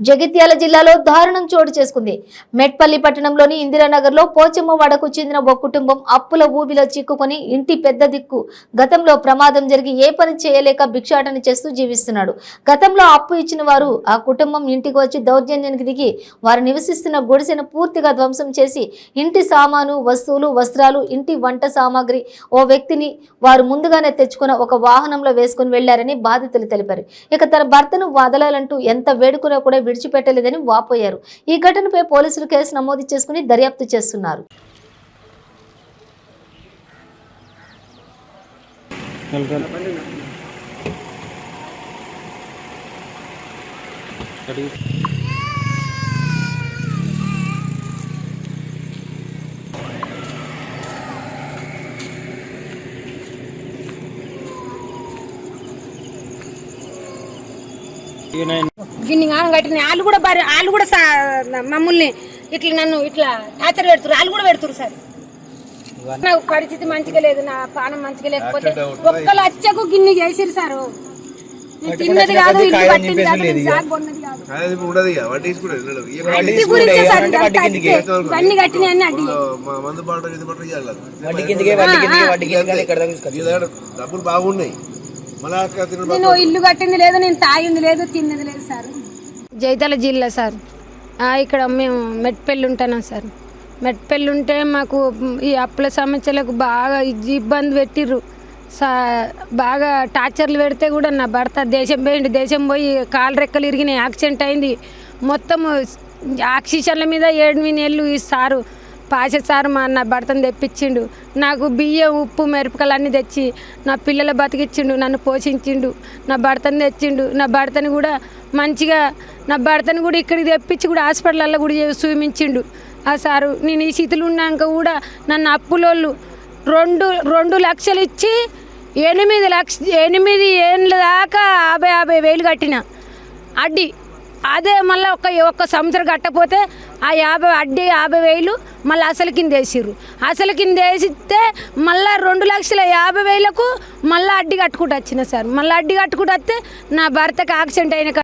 జగిత్యాల జిల్లాలో దారుణం చోటు చేసుకుంది. మెట్పల్లి పట్టణంలోని ఇందిరానగర్లో పోచమ్మవాడకు చెందిన ఓ కుటుంబం అప్పుల ఊబిలో చిక్కుకొని ఇంటి పెద్ద దిక్కు. గతంలో ప్రమాదం జరిగి ఏ పని చేయలేక భిక్షాటన చేస్తూ జీవిస్తున్నాడు. గతంలో అప్పు ఇచ్చిన వారు ఆ కుటుంబం ఇంటికి వచ్చి దౌర్జన్యానికి దిగి వారు నివసిస్తున్న గుడిసెను పూర్తిగా ధ్వంసం చేసి ఇంటి సామాను వస్తువులు వస్త్రాలు ఇంటి వంట సామాగ్రి ఓ వ్యక్తిని వారు ముందుగానే తెచ్చుకున్న ఒక వాహనంలో వేసుకుని వెళ్ళారని బాధితులు తెలిపారు. ఇక తన భర్తను వదలాలంటూ ఎంత వేడుకున్నా కూడా విడిచిపెట్టలేదని వాపోయారు. ఈ ఘటనపై పోలీసులు కేసు నమోదు చేసుకుని దర్యాప్తు చేస్తున్నారు. గిన్ని కట్టిన వాళ్ళు కూడా బరి వాళ్ళు కూడా మమ్మల్ని ఇట్లా నన్ను ఇట్లా టార్చర్ పెడుతురు వాళ్ళు కూడా పెడుతురు సార్. నాకు పరిస్థితి మంచిగా లేదు నా పానం మంచిగా లేకపోతే ఒక్క లచ్చకు గిన్ని చేసిరు సారు. నేను తిన్నది కాదు ఇల్లు కట్టింది కాదు కొన్నది వడ్డీ గురించే సార్ అన్ని అడ్డి డబ్బులు బాగున్నాయి. నేను ఇల్లు కట్టింది లేదు నేను తాగింది లేదు తిన్నది లేదు సార్. జైతాల జిల్లా సార్. ఆ, ఇక్కడ మేము మెట్పల్లి ఉంటున్నాం సార్. మెట్పల్లి ఉంటే మాకు ఈ అప్పుల సమస్యలకు బాగా ఇబ్బంది పెట్టిర్రు. సా బాగా టార్చర్లు పెడితే కూడా నా భర్త దేశం పోయింది దేశం పోయి కాలు రెక్కలు ఇరిగినాయి యాక్సిడెంట్ అయింది. మొత్తం ఆక్సిజన్ల మీద ఏడు నెలలు ఈ సారు పాష సార్ మా నా భర్తను తెప్పించిండు. నాకు బియ్యం ఉప్పు మిరపకాయలు అన్నీ తెచ్చి నా పిల్లల బతికిచ్చిండు నన్ను పోషించిండు. నా భర్తను తెచ్చిండు. నా భర్తని కూడా మంచిగా నా భర్తని కూడా ఇక్కడికి తెప్పించి కూడా హాస్పిటల్లో కూడా చూపించిండు. ఆ సారు నేను ఈ స్థితిలో ఉన్నాక కూడా నన్ను అప్పులోళ్ళు రెండు రెండు లక్షలు ఇచ్చి ఎనిమిది లక్ష ఎనిమిది ఏళ్ళ దాకా యాభై యాభై వేలు కట్టిన. అడ్డి అదే మళ్ళీ ఒక ఒక్క సంవత్సరం కట్టపోతే ఆ యాభై అడ్డి యాభై వేలు మళ్ళీ అసలు కింద వేసిర్రు. అసలు కింద వేసిస్తే మళ్ళీ రెండు లక్షల యాభై వేలకు మళ్ళీ అడ్డి కట్టుకుంటూ వచ్చిన సార్. మళ్ళీ అడ్డి కట్టుకుంటూ వస్తే నా భర్తకి యాక్సిడెంట్ అయిన